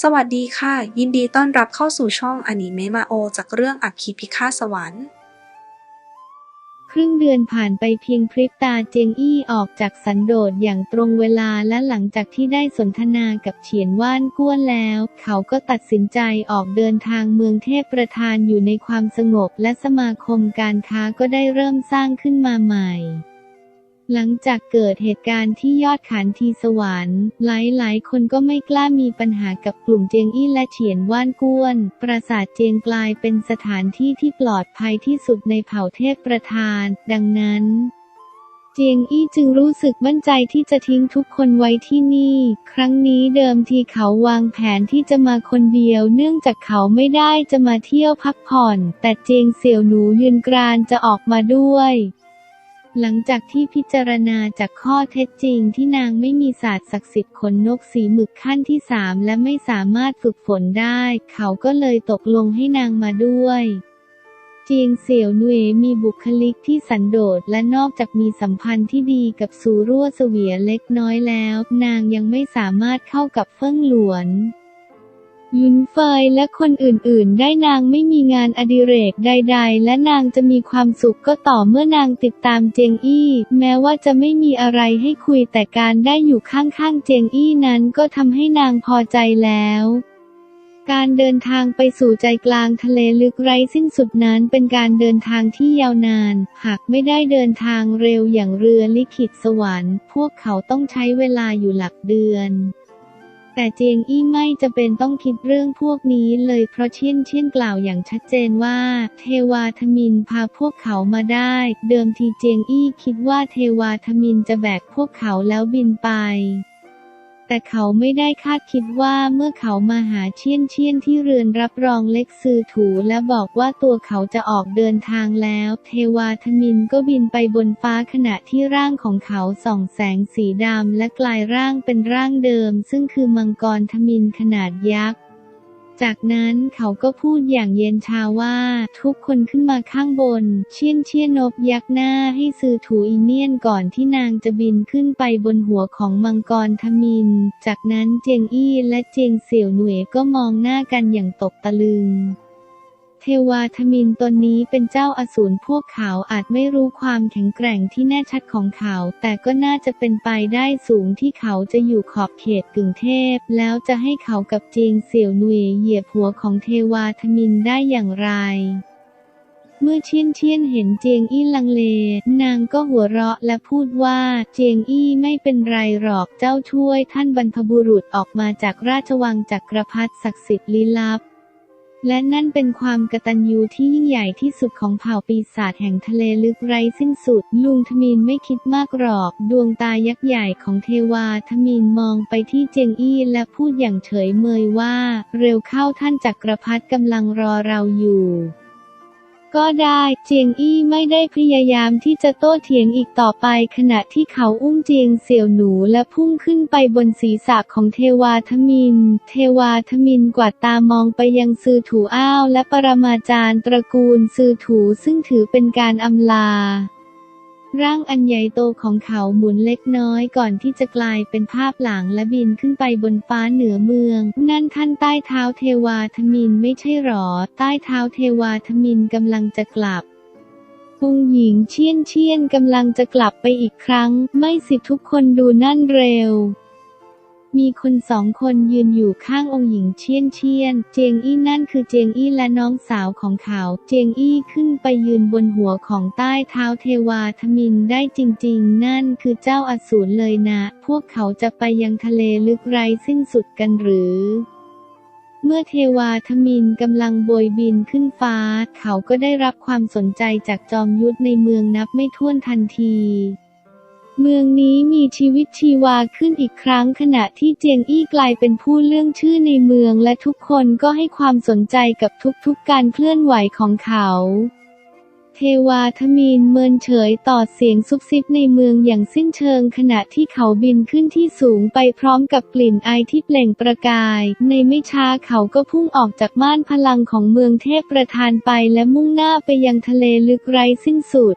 สวัสดีค่ะ ยินดีต้อนรับเข้าสู่ช่องอนิเมะมาโอ จากเรื่องอัคคีพิฆาตสวรรค์ ครึ่งเดือนผ่านไปเพียงพริบตาเจงอี้ออกจากสันโดษอย่างตรงเวลาและหลังจากที่ได้สนทนากับเฉียนว่านก้วนแล้ว เขาก็ตัดสินใจออกเดินทางเมืองเทพประธานอยู่ในความสงบและสมาคมการค้าก็ได้เริ่มสร้างขึ้นมาใหม่ หลังจากเกิดเหตุการณ์ที่ยอดขานทีสวรรค์ หลายๆ คนก็ไม่กล้ามีปัญหากับกลุ่มเจียงอี้และเฉียนว่านก้วน ปราสาทเจียงกลายเป็นสถานที่ที่ปลอดภัยที่สุดในเผ่าเทพประธาน ดังนั้นเจียงอี้จึงรู้สึกมั่นใจที่จะทิ้งทุกคนไว้ที่นี่ ครั้งนี้เดิมทีเขาวางแผนที่จะมาคนเดียว เนื่องจากเขาไม่ได้จะมาเที่ยวพักผ่อน แต่เจียงเสี่ยวหนูยืนกรานจะออกมาด้วย หลังจากที่พิจารณาจากข้อเท็จจริงที่นางไม่มีศาสตร์ศักดิ์สิทธิ์ขนนกสีหมึกขั้นที่สามและไม่สามารถฝึกฝนได้ เขาก็เลยตกลงให้นางมาด้วยเจียงเสี่ยวหนวยมีบุคลิกที่สันโดษและนอกจากมีสัมพันธ์ที่ดีกับซูรั่วเสวียเล็กน้อยแล้ว นางยังไม่สามารถเข้ากับเฟิ่งหลวน ยุนเฟยและคนอื่นๆ ได้นางไม่มีงานอดิเรกใด ๆ และนางจะมีความสุขก็ต่อเมื่อนางติดตามเจงอี้ แม้ว่าจะไม่มีอะไรให้คุยแต่การได้อยู่ข้างๆเจงอี้นั้นก็ทำให้นางพอใจแล้วการเดินทางไปสู่ใจกลางทะเลลึกไร้สิ้นสุดนั้นเป็นการเดินทางที่ยาวนาน หากไม่ได้เดินทางเร็วอย่างเรือลิขิตสวรรค์ พวกเขาต้องใช้เวลาอยู่หลักเดือน แต่เจียงอี้ไม่จะเป็นต้องคิดเรื่องพวกนี้เลยเพราะเชี่ยนเชี่ยนกล่าวอย่างชัดเจนว่า เทวาทมินพาพวกเขามาได้ เดิมทีเจียงอี้คิดว่าเทวาทมินจะแบกพวกเขาแล้วบินไป แต่เขาไม่ได้คาดคิดว่าเมื่อเขามาหาเชี่ยนเชี่ยนที่เรือนรับรองเล็กซือถูและบอกว่าตัวเขาจะออกเดินทางแล้ว เทวาทมินก็บินไปบนฟ้าขณะที่ร่างของเขาส่องแสงสีดำและกลายร่างเป็นร่างเดิม ซึ่งคือมังกรทมินขนาดยักษ์ จากนั้นเขาก็พูดอย่างเย็นชาว่า ทุกคนขึ้นมาข้างบน เชี่ยนเชี่ยนนบยักหน้าให้ซื้อถูอินเนียนก่อนที่นางจะบินขึ้นไปบนหัวของมังกรทมิน จากนั้นเจียงอี้และเจียงเสี่ยวหน่วยก็มองหน้ากันอย่างตกตะลึง เทวาทมินตนนี้เป็นเจ้าอสูรพวกเขาอาจไม่รู้ความแข็งแกร่งที่แน่ชัดของเขา แต่ก็น่าจะเป็นไปได้สูงที่เขาจะอยู่ขอบเขตกึ่งเทพ แล้วจะให้เขากับเจียงเสี่ยวหนุยเหยียบหัวของเทวาทมินได้อย่างไรเมื่อเชียนเชียนเห็นเจียงอี้ลังเล นางก็หัวเราะและพูดว่า เจียงอี้ไม่เป็นไรหรอกเจ้าช่วยท่านบรรพบุรุษออกมาจากราชวังจักรพรรดิศักดิ์สิทธิ์ลี้ลับ และนั่นเป็นความกตัญญูที่ยิ่งใหญ่ที่สุดของเผ่าปีศาจแห่งทะเลลึกไร้สิ้นสุด ลุงทมินไม่คิดมากหรอก ดวงตายักษ์ใหญ่ของเทวาทมินมองไปที่เจียงอี้และพูดอย่างเฉยเมยว่า เร็วเข้าท่านจักรพรรดิกำลังรอเราอยู่ ก็ได้ เจียงอี้ไม่ได้พยายามที่จะโต้เถียงอีกต่อไป ขณะที่เขาอุ้มเจียงเสี่ยวหนูและพุ่งขึ้นไปบนศีรษะของเทวาทมิน เทวาทมินกวาดตามองไปยังซือถูอ้าวและปรมาจารย์ตระกูลซือถูซึ่งถือเป็นการอำลา ร่างอันใหญ่โตของเขาหมุนเล็กน้อยก่อนที่จะกลายเป็นภาพหลังและบินขึ้นไปบนฟ้าเหนือเมือง นั่นท่านใต้เท้าเทวาทมินไม่ใช่หรอ ใต้เท้าเทวาทมินกำลังจะกลับปุงหญิงเชี่ยนเชี่ยนกำลังจะกลับไปอีกครั้ง ไม่สิทุกคนดูนั่นเร็ว มีคนสองคนยืนอยู่ข้างองค์หญิงเชียนเชียน เจียงอี้นั่นคือเจียงอี้และน้องสาวของเขา เจียงอี้ขึ้นไปยืนบนหัวของใต้เท้าเทวาทมินได้จริงๆ นั่นคือเจ้าอสูรเลยนะ พวกเขาจะไปยังทะเลลึกไร้สิ้นสุดกันหรือเมื่อเทวาทมินกำลังโบยบินขึ้นฟ้า เขาก็ได้รับความสนใจจากจอมยุทธในเมืองนับไม่ถ้วนทันที เมืองนี้มีชีวิตชีวาขึ้นอีกครั้งขณะที่เจียงอี้กลายเป็นผู้เรื่องชื่อในเมืองและทุกคนก็ให้ความสนใจกับทุกๆการเคลื่อนไหวของเขาเทวาทมินเมินเฉยต่อเสียงซุบซิบในเมืองอย่างสิ้นเชิงขณะที่เขาบินขึ้นที่สูงไปพร้อมกับกลิ่นไอที่เปล่งประกาย ในไม่ช้าเขาก็พุ่งออกจากม่านพลังของเมืองเทพประธานไปและมุ่งหน้าไปยังทะเลลึกไร้สิ้นสุด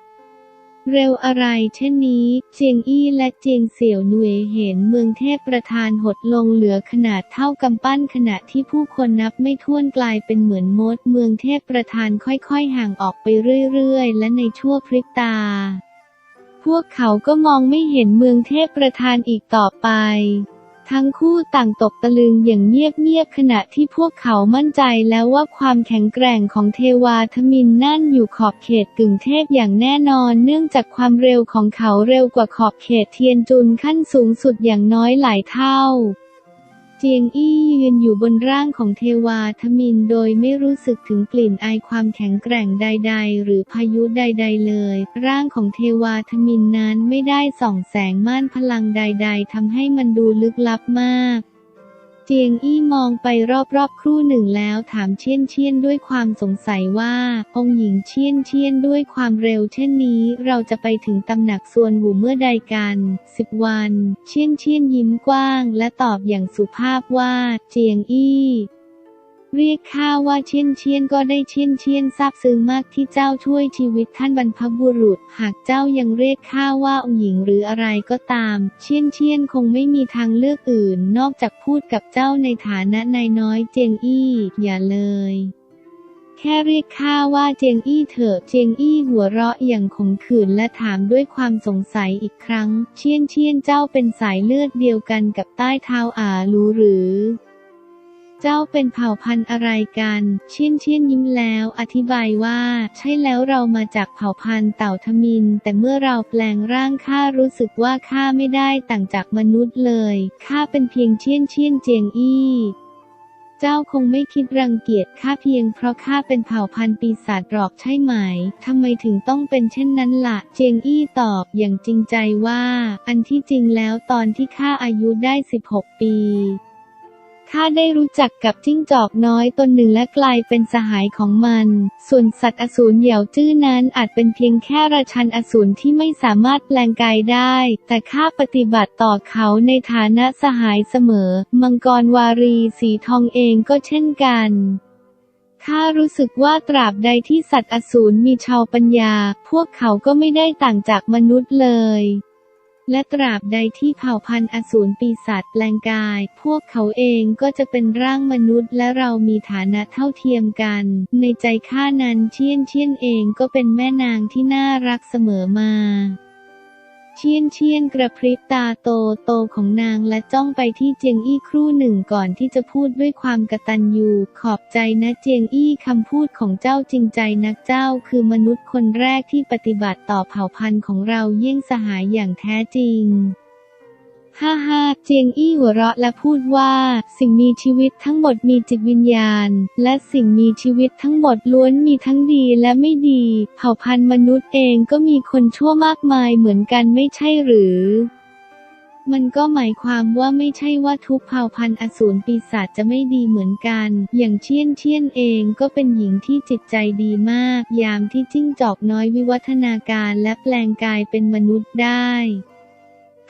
เร็วอะไรเช่นนี้ เจียงอี้และเจียงเสี่ยวหน่วยเห็นเมืองเทพประธานหดลงเหลือขนาดเท่ากำปั้นขณะที่ผู้คนนับไม่ถ้วนกลายเป็นเหมือนมด เมืองเทพประธานค่อยๆ ห่างออกไปเรื่อยๆ และในชั่วพริบตา พวกเขาก็มองไม่เห็นเมืองเทพประธานอีกต่อไป ทั้งคู่ต่างตกตะลึงอย่างเงียบๆขณะที่พวกเขามั่นใจแล้วว่าความแข็งแกร่งของเทวาทมินนั่นอยู่ขอบเขตกึ่งเทพอย่างแน่นอน เนื่องจากความเร็วของเขาเร็วกว่าขอบเขตเทียนจุนขั้นสูงสุดอย่างน้อยหลายเท่า เจียงอี้ยืนอยู่บนร่างของเทวาทมินโดยไม่รู้สึกถึงกลิ่นอายความแข็งแกร่งใด ๆ หรือพายุใด ๆ เลย ร่างของเทวาทมินนั้นไม่ได้ส่องแสงม่านพลังใด ๆทำให้มันดูลึกลับมาก เจียงอี้มองไปรอบๆ ครู่หนึ่งแล้วถามเชียนเชียนด้วยความสงสัยว่า องค์หญิงเชียนเชียนด้วยความเร็วเช่นนี้ เราจะไปถึงตำหนักส่วนหูเมื่อใดกันสิบวัน เชียนเชียนยิ้มกว้าง และตอบอย่างสุภาพว่า เจียงอี้ เรียกข้าว่าเชียนเชียนก็ได้เชียนเชียนซาบซึ้งมากที่เจ้าช่วยชีวิตท่านบรรพบุรุษ หากเจ้ายังเรียกข้าว่าองค์หญิงหรืออะไรก็ตาม เชียนเชียนคงไม่มีทางเลือกอื่น นอกจากพูดกับเจ้าในฐานะนายน้อยเจียงอี้อย่าเลยแค่เรียกข้าว่าเจียงอี้เถอะ เจียงอี้หัวเราะอย่างขมขื่นและถามด้วยความสงสัยอีกครั้ง เชียนเชียนเจ้าเป็นสายเลือดเดียวกันกับใต้เท้าอาลูหรือ เจ้าเป็นเผ่าพันธุ์อะไรกัน เชี่ยนเชี่ยนยิ้มแล้ว อธิบายว่า ใช่แล้วเรามาจากเผ่าพันธุ์เต่าทมิน แต่เมื่อเราแปลงร่างข้ารู้สึกว่าข้าไม่ได้ต่างจากมนุษย์เลยข้าเป็นเพียงเชี่ยนเชี่ยนเจียงอี้เจ้าคงไม่คิดรังเกียจข้าเพียงเพราะข้าเป็นเผ่าพันธุ์ปีศาจหรอกใช่ไหม ทำไมถึงต้องเป็นเช่นนั้นละ่ะ เจียงอี้ตอบอย่างจริงใจว่า อันที่จริงแล้วตอนที่ข้าอายุได้ 16 ปี ข้าได้รู้จักกับจิ้งจอกน้อยตนหนึ่งและกลายเป็นสหายของมัน ส่วนสัตว์อสูรเหยี่ยวจื้อนั้นอาจเป็นเพียงแค่ราชันอสูรที่ไม่สามารถแปลงกายได้ แต่ข้าปฏิบัติต่อเขาในฐานะสหายเสมอ มังกรวารีสีทองเองก็เช่นกันข้ารู้สึกว่าตราบใดที่สัตว์อสูรมีชาวปัญญา พวกเขาก็ไม่ได้ต่างจากมนุษย์เลย และตราบใดที่เผ่าพันธุ์อสูรปีศาจแปลงกาย พวกเขาเองก็จะเป็นร่างมนุษย์ และเรามีฐานะเท่าเทียมกัน ในใจข้านั้นเชียนเชียนเองก็เป็นแม่นางที่น่ารักเสมอมา เชียนเชียนกระพริบตาโตโตของนางและจ้องไปที่เจียงอี้ครู่หนึ่งก่อนที่จะพูดด้วยความกตัญญูขอบใจนะเจียงอี้คำพูดของเจ้าจริงใจนักเจ้าคือมนุษย์คนแรกที่ปฏิบัติต่อเผ่าพันธุ์ของเราเยี่ยงสหายอย่างแท้จริง ฮ่าฮ่าเจียงอี้หัวเราะและพูดว่า สิ่งมีชีวิตทั้งหมดมีจิตวิญญาณ และสิ่งมีชีวิตทั้งหมดล้วนมีทั้งดีและไม่ดี เผ่าพันธุ์มนุษย์เองก็มีคนชั่วมากมายเหมือนกันไม่ใช่หรือมันก็หมายความว่าไม่ใช่ว่าทุกเผ่าพันธุ์อสูรปีศาจจะไม่ดีเหมือนกัน อย่างเชียนเชียนเองก็เป็นหญิงที่จิตใจดีมาก ยามที่จิ้งจอกน้อยวิวัฒนาการและแปลงกายเป็นมนุษย์ได้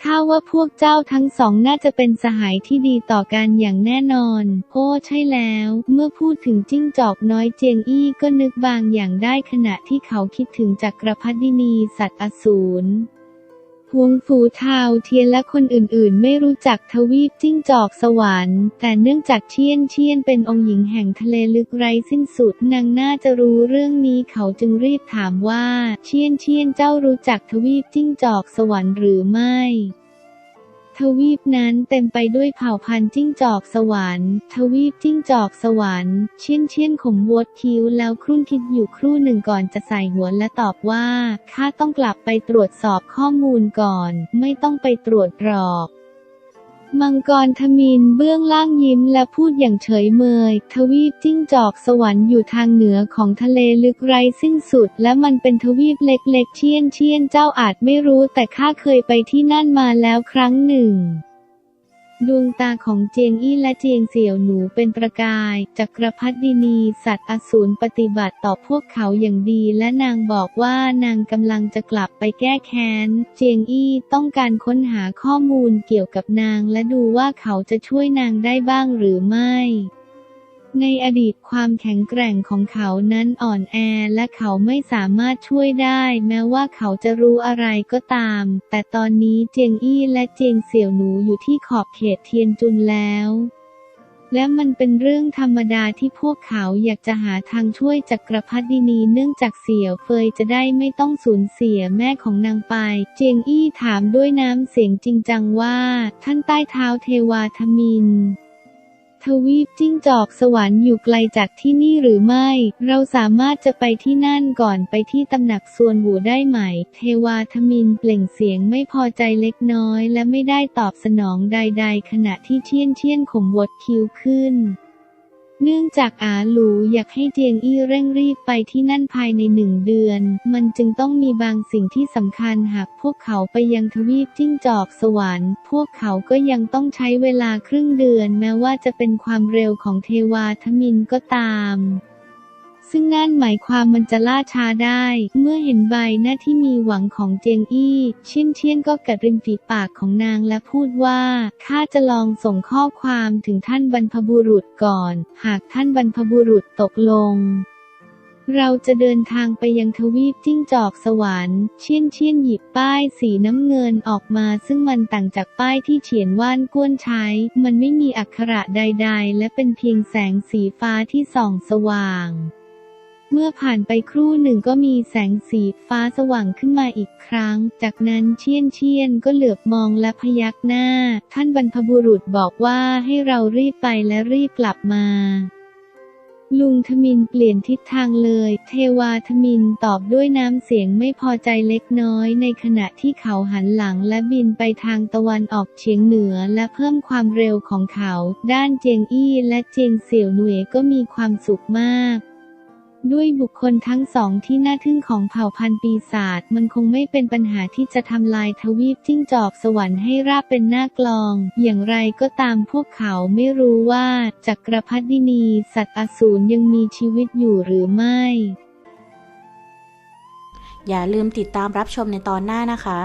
ข้าว่าพวกเจ้าทั้งสองน่าจะเป็นสหายที่ดีต่อกันอย่างแน่นอน โอ้ใช่แล้ว เมื่อพูดถึงจิ้งจอกน้อยเจียงอี้ก็นึกบางอย่างได้ขณะที่เขาคิดถึงจักรพรรดินีสัตว์อสูร หวงฝูทาวเทียนและคนอื่นๆ ไม่รู้จักทวีปจิ้งจอกสวรรค์ แต่เนื่องจากเชียนเชียนเป็นองค์หญิงแห่งทะเลลึกไร้สิ้นสุดนางน่าจะรู้เรื่องนี้เขาจึงรีบถามว่า เชียนเชียนเจ้ารู้จักทวีปจิ้งจอกสวรรค์หรือไม่ ทวีปนั้นเต็มไปด้วยเผ่าพันธุ์จิ้งจอกสวรรค์ ทวีปจิ้งจอกสวรรค์ เชียนเชียนขมวดคิ้วแล้วครุ่นคิดอยู่ครู่หนึ่งก่อนจะใส่หัวและตอบว่า ข้าต้องกลับไปตรวจสอบข้อมูลก่อน ไม่ต้องไปตรวจหรอก มังกรทมินเบื้องล่างยิ้มและพูดอย่างเฉยเมย ทวีปจิ้งจอกสวรรค์อยู่ทางเหนือของทะเลลึกไร้สิ้นสุด และมันเป็นทวีปเล็กๆเชียนเชียนเจ้าอาจไม่รู้แต่ข้าเคยไปที่นั่นมาแล้วครั้งหนึ่ง ดวงตาของเจียงอี้และเจียงเสี่ยวหนูเป็นประกาย จักรพรรดินีสัตว์อสูรปฏิบัติต่อพวกเขาอย่างดี และนางบอกว่านางกำลังจะกลับไปแก้แค้น เจียงอี้ต้องการค้นหาข้อมูลเกี่ยวกับนางและดูว่าเขาจะช่วยนางได้บ้างหรือไม่ ในอดีตความแข็งแกร่งของเขานั้นอ่อนแอและเขาไม่สามารถช่วยได้ แม้ว่าเขาจะรู้อะไรก็ตาม แต่ตอนนี้เจียงอี้และเจียงเสี่ยวหนูอยู่ที่ขอบเขตเทียนจุนแล้วและมันเป็นเรื่องธรรมดาที่พวกเขาอยากจะหาทางช่วยจักรพรรดินีเนื่องจากเสี่ยวเฟยจะได้ไม่ต้องสูญเสียแม่ของนางไป เจียงอี้ถามด้วยน้ำเสียงจริงจังว่า ท่านใต้เท้าเทวาทมิน ทวีปจิ้งจอกสวรรค์อยู่ไกลจากที่นี่หรือไม่ เราสามารถจะไปที่นั่นก่อนไปที่ตำหนักส่วนหูได้ไหม เทวาทมินเปล่งเสียงไม่พอใจเล็กน้อย และไม่ได้ตอบสนองใด ๆ ขณะที่เชี่ยนเชี่ยนขมวดคิ้วขึ้น เนื่องจากอาหลูอยากให้เจียงอี้เร่งรีบไปที่นั่นภายในหนึ่งเดือน มันจึงต้องมีบางสิ่งที่สำคัญหากพวกเขาไปยังทวีปจิ้งจอกสวรรค์ พวกเขาก็ยังต้องใช้เวลาครึ่งเดือนแม้ว่าจะเป็นความเร็วของเทวาทมินก็ตาม ซึ่งนั่นหมายความมันจะล่าช้าได้ เมื่อเห็นใบหน้าที่มีหวังของเจียงอี้เชียนเชียนก็กัดริมฝีปากของนางและพูดว่าข้าจะลองส่งข้อความถึงท่านบรรพบุรุษก่อน หากท่านบรรพบุรุษตกลงเราจะเดินทางไปยังทวีปจิ้งจอกสวรรค์เชียนเชี่ยนหยิบป้ายสีน้ำเงินออกมา ซึ่งมันต่างจากป้ายที่เฉียนว่านก้วนใช้ มันไม่มีอักขระใด ๆ และเป็นเพียงแสงสีฟ้าที่ส่องสว่าง เมื่อผ่านไปครู่หนึ่งก็มีแสงสีฟ้าสว่างขึ้นมาอีกครั้ง จากนั้นเชียนเชียนก็เหลือบมองและพยักหน้า ท่านบรรพบุรุษบอกว่าให้เรารีบไปและรีบกลับมา ลุงทมินเปลี่ยนทิศทางเลย เทวาทมินตอบด้วยน้ำเสียงไม่พอใจเล็กน้อย ในขณะที่เขาหันหลังและบินไปทางตะวันออกเฉียงเหนือและเพิ่มความเร็วของเขา ด้านเจียงอี้และเจียงเสี่ยวหน่วยก็มีความสุขมาก ด้วยบุคคลทั้งสองที่น่าทึ่งของเผ่าพันธุ์ปีศาจมันคงไม่เป็นปัญหาที่จะทำลายทวีปจิ้งจอกสวรรค์ให้ราบเป็นหน้ากลอง อย่างไรก็ตามพวกเขาไม่รู้ว่าจักรพรรดินี สัตว์อสูรยังมีชีวิตอยู่หรือไม่ อย่าลืมติดตามรับชมในตอนหน้านะคะ